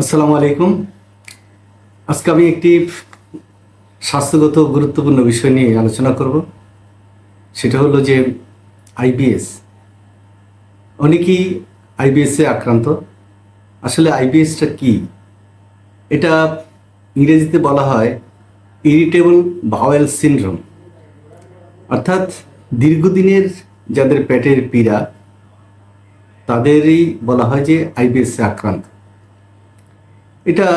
আসসালামু আলাইকুম। আজকে আমি একটি স্বাস্থ্যগত গুরুত্বপূর্ণ বিষয় নিয়ে আলোচনা করব। সেটা হলো যে আইবিএস। অনেকেই আইবিএসে আক্রান্ত। আসলে আইবিএসটা কি? এটা ইংরেজিতে বলা হয় ইরিটেবল বাওয়েল সিনড্রোম। অর্থাৎ দীর্ঘদিনের যাদের পেটের পীড়া, তাদেরই বলা হয় যে আইবিএসে আক্রান্ত। এটা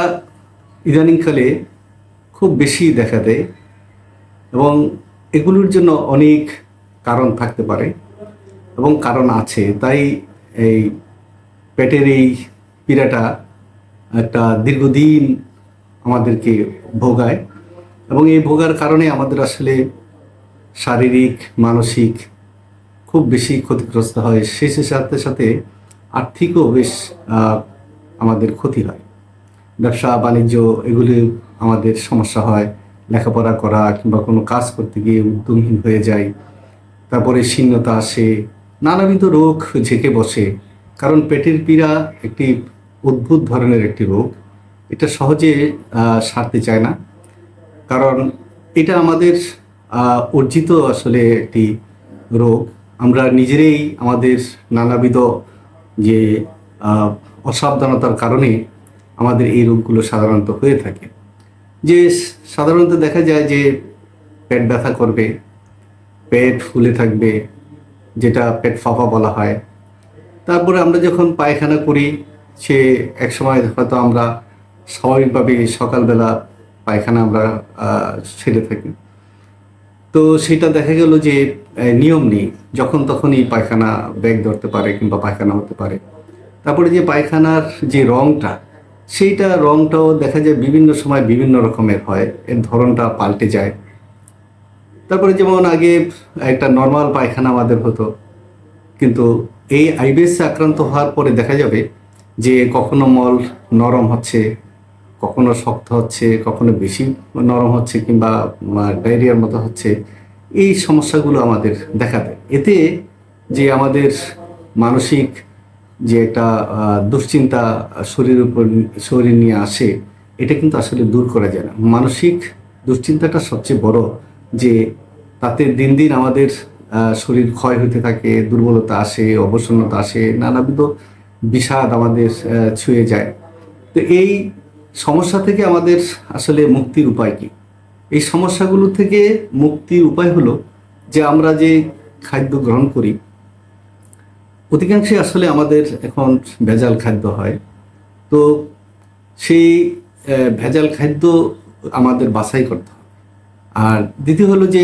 ইদানিংকালে খুব বেশি দেখা দেয় এবং এগুলোর জন্য অনেক কারণ থাকতে পারে এবং কারণ আছে। তাই এই পেটের এই পীড়াটা একটা দীর্ঘদিন আমাদেরকে ভোগায় এবং এই ভোগার কারণে আমাদের আসলে শারীরিক, মানসিক খুব বেশি ক্ষতিগ্রস্ত হয়। শেষের সাথে সাথে আর্থিকও বেশ আমাদের ক্ষতি হয়। ব্যবসা, বাণিজ্য, এগুলি আমাদের সমস্যা হয়। লেখাপড়া করা কিংবা কোনো কাজ করতে গিয়ে উদ্যমহীন হয়ে যায় তারপরে শীর্ণতা আসে, নানাবিধ রোগ ঝেঁকে বসে। কারণ পেটের পীড়া একটি অদ্ভুত ধরনের একটি রোগ। এটা সহজে সারতে চায় না। কারণ এটা আমাদের অর্জিত আসলে একটি রোগ। আমরা নিজেরাই আমাদের নানাবিধ যে অসাবধানতার কারণে আমাদের এই রোগগুলো সাধারণত হয়ে থাকে। যে সাধারণত দেখা যায় যে পেট ব্যথা করবে, পেট ফুলে থাকবে, যেটা পেট ফাঁপা বলা হয়। তারপরে আমরা যখন পায়খানা করি, সে এক সময় হয়তো আমরা স্বাভাবিকভাবে সকালবেলা পায়খানা আমরা সেরে থাকি। তো সেটা দেখা গেল যে নিয়ম নেই। যখন তখনই পায়খানা ব্যাগ ধরতে পারে কিংবা পায়খানা হতে পারে। তারপরে যে পায়খানার যে রংটা সেইটা রংটাও দেখা যায় বিভিন্ন সময় বিভিন্ন রকমের হয়। এর ধরনটা পাল্টে যায়। তারপরে যেমন আগে একটা নর্মাল পায়খানা আমাদের হতো। কিন্তু এই আইবিএসে আক্রান্ত হওয়ার পরে দেখা যাবে যে কখনো মল নরম হচ্ছে, কখনো শক্ত হচ্ছে, কখনো বেশি নরম হচ্ছে কিংবা ডায়রিয়ার মতো হচ্ছে। এই সমস্যাগুলো আমাদের দেখা দেয়। এতে যে আমাদের মানসিক যে একটা দুশ্চিন্তা শরীরের উপর, শরীর নিয়ে আসে, এটা কিন্তু আসলে দূর করা যায় না। মানসিক দুশ্চিন্তাটা সবচেয়ে বড় যে তাতে দিন দিন আমাদের শরীর ক্ষয় হতে থাকে, দুর্বলতা আসে, অবসন্নতা আসে, নানাবিধ বিষাদ আমাদের ছুঁয়ে যায়। তো এই সমস্যা থেকে আমাদের আসলে মুক্তির উপায় কি? এই সমস্যাগুলো থেকে মুক্তির উপায় হলো যে আমরা যে খাদ্য গ্রহণ করি অধিকাংশই আসলে আমাদের এখন ভেজাল খাদ্য হয়। তো সেই ভেজাল খাদ্য আমাদের বাছাই করতে হবে। আর দ্বিতীয় হলো যে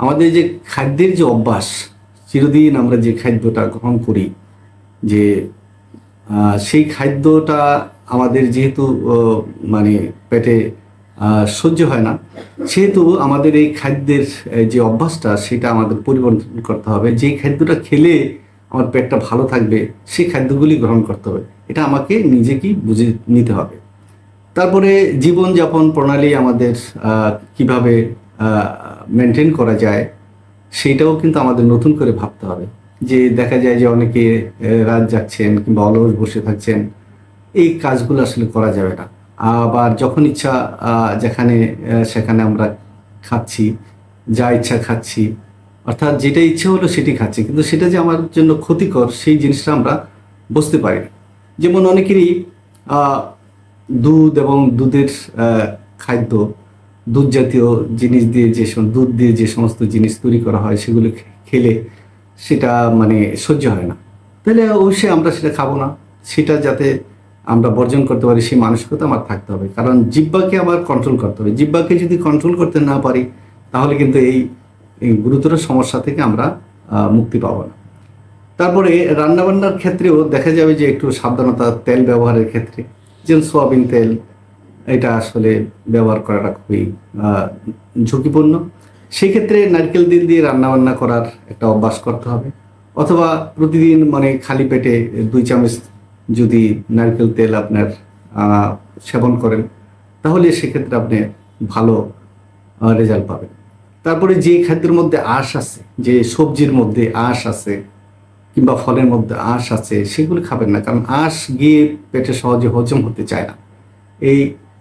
আমাদের যে খাদ্যের যে অভ্যাস, চিরদিন আমরা যে খাদ্যটা গ্রহণ করি, যে সেই খাদ্যটা আমাদের যেহেতু মানে পেটে সহ্য হয় না, সেহেতু আমাদের এই খাদ্যের যে অভ্যাসটা, সেটা আমাদের পরিবর্তন করতে হবে। যেই খাদ্যটা খেলে আমার পেটটা ভালো থাকবে, সেই খাদ্যগুলি গ্রহণ করতে হবে। এটা আমাকে নিজেকেই বুঝে নিতে হবে। তারপরে জীবনযাপন প্রণালী আমাদের কীভাবে মেনটেন করা যায় সেটাও কিন্তু আমাদের নতুন করে ভাবতে হবে। যে দেখা যায় যে অনেকে রাত যাচ্ছেন কিংবা অলস বসে থাকছেন, এই কাজগুলো আসলে করা যাবে না। আবার যখন ইচ্ছা যেখানে সেখানে আমরা খাচ্ছি, যা ইচ্ছা খাচ্ছি অর্থাৎ যেটা ইচ্ছে হলো সেটি খাচ্ছি। কিন্তু সেটা যে আমার জন্য ক্ষতিকর, সেই জিনিসটা আমরা বুঝতে পারি যেমন অনেকেরই দুধ এবং দুধের খাদ্য, দুধ জাতীয় জিনিস দিয়ে যে দুধ দিয়ে যে সমস্ত জিনিস তৈরি করা হয়, সেগুলো খেলে সেটা মানে সহ্য হয় না। তাহলে অবশ্যই আমরা সেটা খাব না। সেটা যাতে আমরা বর্জন করতে পারি, সেই মানসিকতা আমার থাকতে হবে। কারণ জিব্বাকে আবার কন্ট্রোল করতে হবে। জিব্বাকে যদি কন্ট্রোল করতে না পারি, তাহলে কিন্তু এই এই গুরুতর সমস্যা থেকে আমরা মুক্তি পাবো না। তারপরে রান্নাবান্নার ক্ষেত্রেও দেখা যাবে যে একটু সাবধানতা, তেল ব্যবহারের ক্ষেত্রে। যেমন সোয়াবিন তেল, এটা আসলে ব্যবহার করাটা খুবই ঝুঁকিপূর্ণ। সেই ক্ষেত্রে নারকেল তেল দিয়ে রান্নাবান্না করার একটা অভ্যাস করতে হবে। অথবা প্রতিদিন মানে খালি পেটে দুই চামচ যদি নারকেল তেল আপনার সেবন করেন, তাহলে সেক্ষেত্রে আপনি ভালো রেজাল্ট পাবেন। তারপরে যে খাদ্যের মধ্যে আঁশ আছে, যে সবজির মধ্যে আঁশ আছে, কিংবা ফলের মধ্যে আঁশ আছে, সেগুলো খাবেন না। কারণ আঁশ গিয়ে পেটে সহজে হজম হতে চায় না। এই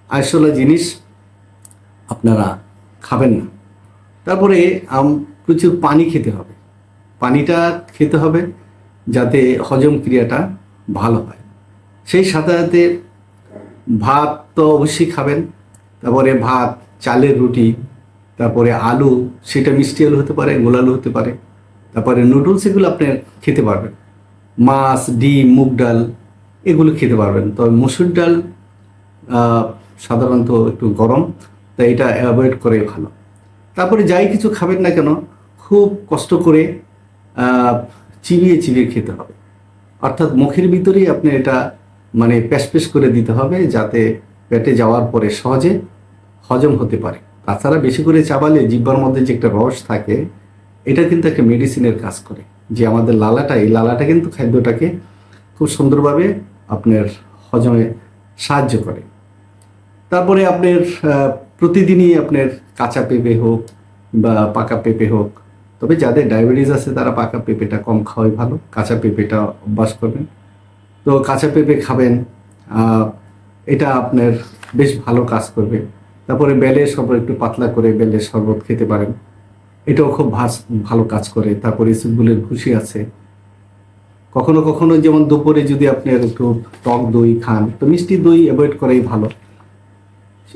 আঁশওয়ালা জিনিস আপনারা খাবেন না। তারপরে প্রচুর পানি খেতে হবে। পানিটা খেতে হবে যাতে হজম ক্রিয়াটা ভালো হয়। সেই সাথে সাথে ভাত তো অবশ্যই খাবেন। তারপরে ভাত, চালের রুটি তারপরে আলু, সেটা মিষ্টি আলু হতে পারে গোলালু হতে পারে। তারপরে নুডলস এগুলো আপনি খেতে পারবেন। মাছ, ডিম, মুগ ডাল, এগুলো খেতে পারবেন। তবে মসুর ডাল সাধারণত একটু গরম, তাই এটা অ্যাভয়েড করে ভালো। তারপরে যাই কিছু খাবেন না কেন, খুব কষ্ট করে চিবিয়ে চিবিয়ে খেতে হবে। অর্থাৎ মুখের ভিতরেই আপনি এটা মানে প্যাশ করে দিতে হবে, যাতে পেটে যাওয়ার পরে সহজে হজম হতে পারে। তাছাড়া বেশি করে চাবালে জিব্বার মধ্যে যে একটা রস থাকে, এটা কিন্তু একটা মেডিসিনের কাজ করে। যে আমাদের লালাটা, এই লালাটা কিন্তু খাদ্যটাকে খুব সুন্দরভাবে আপনার হজমে সাহায্য করে। তারপরে আপনার প্রতিদিনই আপনার কাঁচা পেঁপে হোক বা পাকা পেঁপে হোক, তবে যাদের ডায়াবেটিস আছে তারা পাকা পেঁপেটা কম খাওয়াই ভালো, কাঁচা পেঁপেটা অভ্যাস করবেন। তো কাঁচা পেঁপে খাবেন এটা আপনার বেশ ভালো কাজ করবে। তারপরে বেলের শরবত, একটু পাতলা করে বেলের শরবত খেতে পারেন। এটাও খুব ভাস- ভালো কাজ করে। তারপরে ইসুগুলের ভুসি আছে। কখনো কখনো যেমন দুপুরে যদি আপনি একটু টক দই খান, তো মিষ্টি দই অ্যাভয়েড করাই ভালো।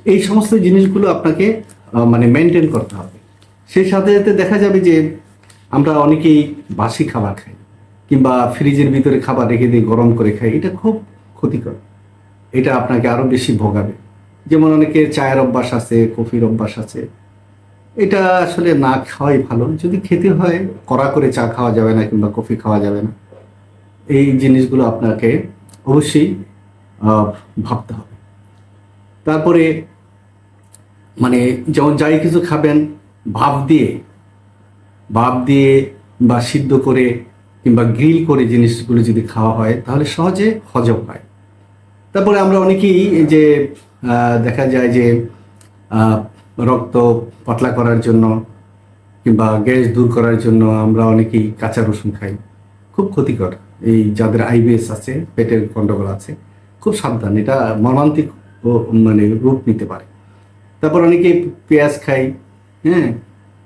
এই সমস্ত জিনিসগুলো আপনাকে মানে মেনটেন করতে হবে। সেই সাথে সাথে দেখা যাবে যে আমরা অনেকেই বাসি খাবার খাই, কিংবা ফ্রিজের ভিতরে খাবার রেখে দিয়ে গরম করে খাই। এটা খুব ক্ষতিকর। এটা আপনাকে আরও বেশি ভোগাবে। যেমন অনেকের চায়ের অভ্যাস আছে, কফির অভ্যাস আছে। এটা আসলে না খাওয়াই ভালো। যদি খেতে হয়, কড়া করে চা খাওয়া যাবে না কিংবা কফি খাওয়া যাবে না। এই জিনিসগুলো আপনাকে অবশ্যই ভাবতে হবে। তারপরে মানে যেমন যাই কিছু খাবেন, ভাপ দিয়ে ভাপ দিয়ে বা সিদ্ধ করে কিংবা গ্রিল করে জিনিসগুলো যদি খাওয়া হয়, তাহলে সহজে হজম হয়। তারপরে আমরা অনেকেই যে দেখা যায় যে রক্ত পাতলা করার জন্য কিংবা গ্যাস দূর করার জন্য আমরা অনেকেই কাঁচা রসুন খাই। খুব ক্ষতিকর। এই যাদের আইবিএস আছে, পেটের গন্ডগোল আছে, খুব সাবধান। এটা মর্মান্তিক মানে রূপ নিতে পারে। তারপর অনেকে পেঁয়াজ খাই হ্যাঁ?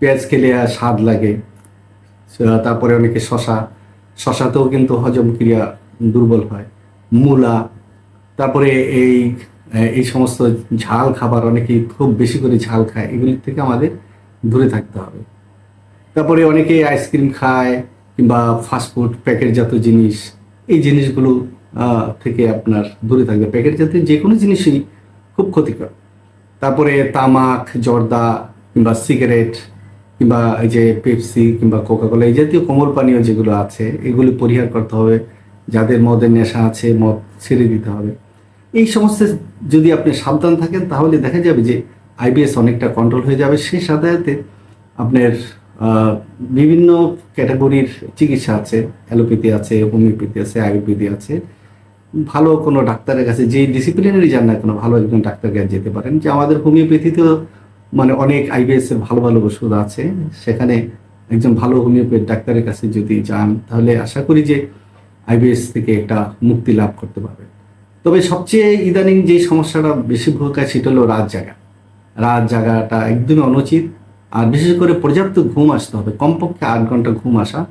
পেঁয়াজ খেলে আর স্বাদ লাগে। তারপরে অনেকে শশা শশাতেও কিন্তু হজম ক্রিয়া দুর্বল হয়। মূলা। তারপরে এই এই সমস্ত ঝাল খাবার অনেকেই খুব বেশি করে ঝাল খায়। এগুলির থেকে আমাদের দূরে থাকতে হবে। তারপরে অনেকে আইসক্রিম খায় কিংবা ফাস্টফুড প্যাকেটজাত জিনিস, এই জিনিসগুলো থেকে আপনার দূরে থাকবে। প্যাকেট জাতীয় যে কোনো জিনিসই খুব ক্ষতিকর। তারপরে তামাক, জর্দা কিংবা সিগারেট কিংবা এই যে পেপসি কিংবা কোকাকোলা, এই জাতীয় কোমল পানীয় যেগুলো আছে, এগুলি পরিহার করতে হবে। যাদের মদের নেশা আছে, মদ ছেড়ে দিতে হবে। এই সমস্ত যদি আপনি সাবধান থাকেন, তাহলে দেখা যাবে যে আইবিএস অনেকটা কন্ট্রোল হয়ে যাবে। সেই সাথে আপনার বিভিন্ন ক্যাটাগরির চিকিৎসা আছে, অ্যালোপ্যাথি আছে, হোমিওপ্যাথি আছে, আয়ুর্বেদি আছে। ভালো কোনো ডাক্তারের কাছে যেই ডিসিপ্লিনারি যান না কোনো, ভালো একজন ডাক্তার কাছে যেতে পারেন। যে আমাদের হোমিওপ্যাথিতেও মানে অনেক আইবিএস এর ভালো ভালো ওষুধ আছে। সেখানে একজন ভালো হোমিওপ্যাথি ডাক্তারের কাছে যদি যান, তাহলে আশা করি যে আইবিএস থেকে একটা মুক্তি লাভ করতে পারবেন। তবে সবচেয়ে ইদানিং যে সমস্যাটা বেশি ভোগায় সেটা হলো রাত জাগা। রাত জাগাটা একদমই অনুচিত। আর বিশেষ করে পর্যাপ্ত ঘুম আসতে হবে। কমপক্ষে আট ঘণ্টা ঘুম আসা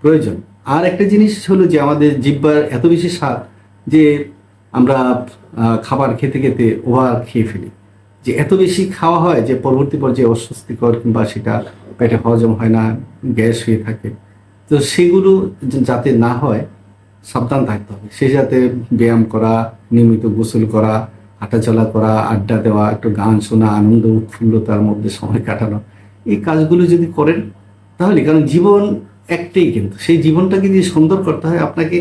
প্রয়োজন। আর একটা জিনিস হলো যে আমাদের জিব্বার এত বেশি স্বাদ যে আমরা খাবার খেতে খেতে ওভার খেয়ে ফেলি। যে এত বেশি খাওয়া হয় যে পরবর্তী পর্যায়ে অস্বস্তিকর কিংবা সেটা পেটে হজম হয় না, গ্যাস হয়ে থাকে। তো সেগুলো যাতে না হয় সাবধান থাকতে হবে। সে যাতে ব্যায়াম করা, নিয়মিত গোসল করা, হাঁটাচলা করা, আড্ডা দেওয়া, একটু গান শোনা, আনন্দ, উৎফুল্লতার মধ্যে সময় কাটানো, এই কাজগুলো যদি করেন, তাহলে কারণ জীবন একটাই কিন্তু। সেই জীবনটাকে যদি সুন্দর করতে হয়, আপনাকে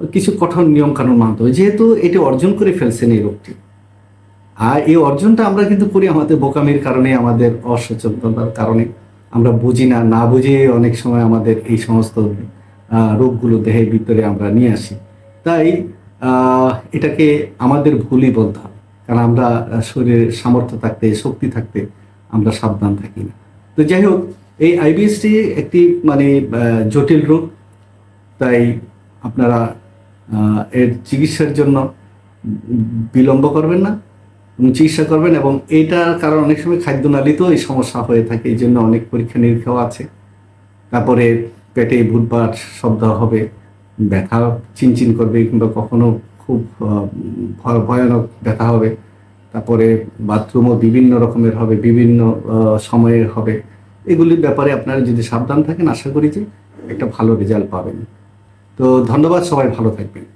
কিছু কঠোর নিয়ম কানুন মানতে হবে। যেহেতু এটা অর্জন করে ফেলছেন এই রোগটি। আর এই অর্জনটা আমরা কিন্তু করি আমাদের বোকামির কারণে, আমাদের অসচেতনতার কারণে। আমরা বুঝি না না বুঝে অনেক সময় আমাদের এই সমস্ত রোগগুলো দেহের ভিতরে আমরা নিয়ে আসি। তাই এটাকে আমাদের ভুলই বলতে হবে। কারণ আমরা আহ, শরীরের সামর্থ্য থাকতে শক্তি থাকতে আমরা সাবধান থাকি না। তো যাই হোক এই আইবিএসটি একটি মানে জটিল রোগ। তাই আপনারা এর চিকিৎসার জন্য বিলম্ব করবেন না এবং চিকিৎসা করবেন এবং এইটার কারণ অনেক সময় খাদ্য খাদ্যনালীতেও এই সমস্যা হয়ে থাকে। এই জন্য অনেক পরীক্ষা নিরীক্ষাও আছে। তারপরে পেটে বুধবার শব্দ হবে, ব্যথা চিনচিন করবে কিংবা কখনো খুব ভয়- ভয়ানক ব্যথা হবে। তারপরে বাথরুমও বিভিন্ন রকমের হবে, বিভিন্ন সময়ে হবে। এগুলির ব্যাপারে আপনারা যদি সাবধান থাকেন, আশা করি যে একটা ভালো রেজাল্ট পাবেন। তো ধন্যবাদ, সবাই ভালো থাকবেন।